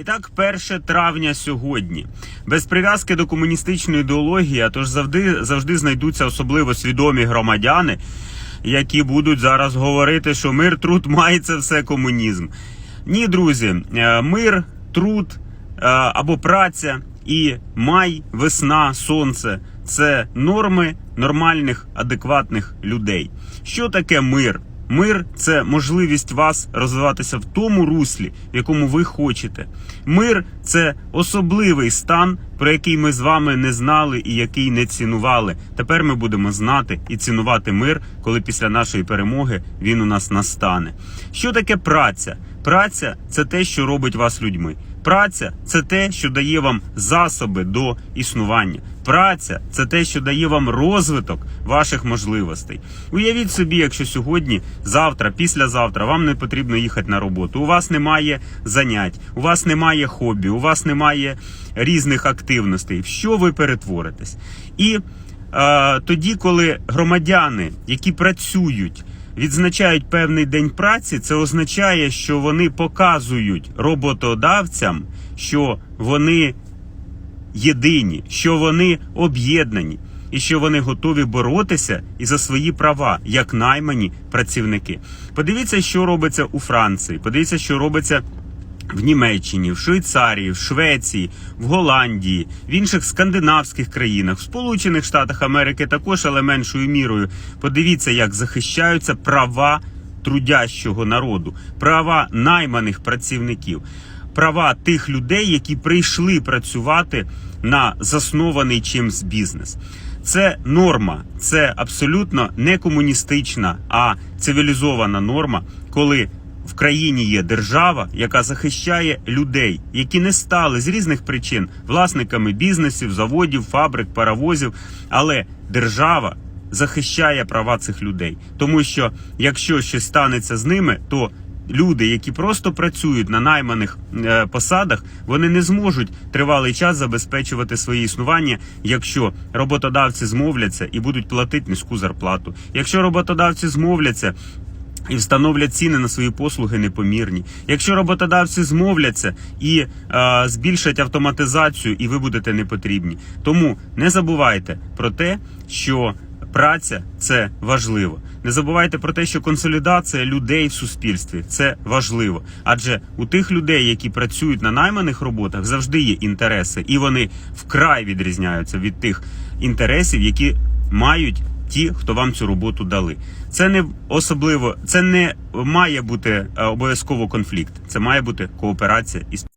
І так, 1 травня сьогодні. Без прив'язки до комуністичної ідеології, а тож завжди, завжди знайдуться особливо свідомі громадяни, які будуть зараз говорити, що мир, труд має це все комунізм. Ні, друзі, е, мир, труд е, або праця і май, весна, сонце це норми нормальних, адекватних людей. Що таке мир? Мир це можливість вас розвиватися в тому руслі, в якому ви хочете. Мир це особливий стан, про який ми з вами не знали і який не цінували. Тепер ми будемо знати і цінувати мир, коли після нашої перемоги він у нас настане. Що таке праця? Праця це те, що робить вас людьми. Праця це те, що дає вам засоби до існування. Праця це те, що дає вам розвиток ваших можливостей. Уявіть собі, якщо сьогодні, завтра, післязавтра вам не потрібно їхати на роботу. У вас немає занять, у вас немає хобі, у вас немає різних активностей. В що ви перетворитесь? І е, тоді, коли громадяни, які працюють, відзначають певний день праці, це означає, що вони показують роботодавцям, що вони єдині, що вони об'єднані, і що вони готові боротися і за свої права, як наймані працівники. Подивіться, що робиться у Франції. Подивіться, що робиться. В Німеччині, в Швейцарії, в Швеції, в Голландії, в інших скандинавських країнах, в Сполучених Штатах Америки також, але меншою мірою. Подивіться, як захищаються права трудящого народу, права найманих працівників, права тих людей, які прийшли працювати на заснований чимсь бізнес. Це норма, це абсолютно не комуністична, а цивілізована норма, коли в країні є держава, яка захищає людей, які не стали з різних причин власниками бізнесів, заводів, фабрик, паровозів, але держава захищає права цих людей, тому що якщо щось станеться з ними, то люди, які просто працюють на найманих е, посадах, вони не зможуть тривалий час забезпечувати своє існування, якщо роботодавці змовляться і будуть платити низьку зарплату. Якщо роботодавці змовляться. І встановлять ціни на свої послуги непомірні. Якщо роботодавці змовляться і е, збільшать автоматизацію, і ви будете не потрібні. Тому не забувайте про те, що праця це важливо. Не забувайте про те, що консолідація людей в суспільстві це важливо. Адже у тих людей, які працюють на найманих роботах, завжди є інтереси, і вони вкрай відрізняються від тих інтересів, які мають ті, хто вам цю роботу дали. Це не особливо, це не має бути е, обов'язково конфлікт. Це має бути кооперація і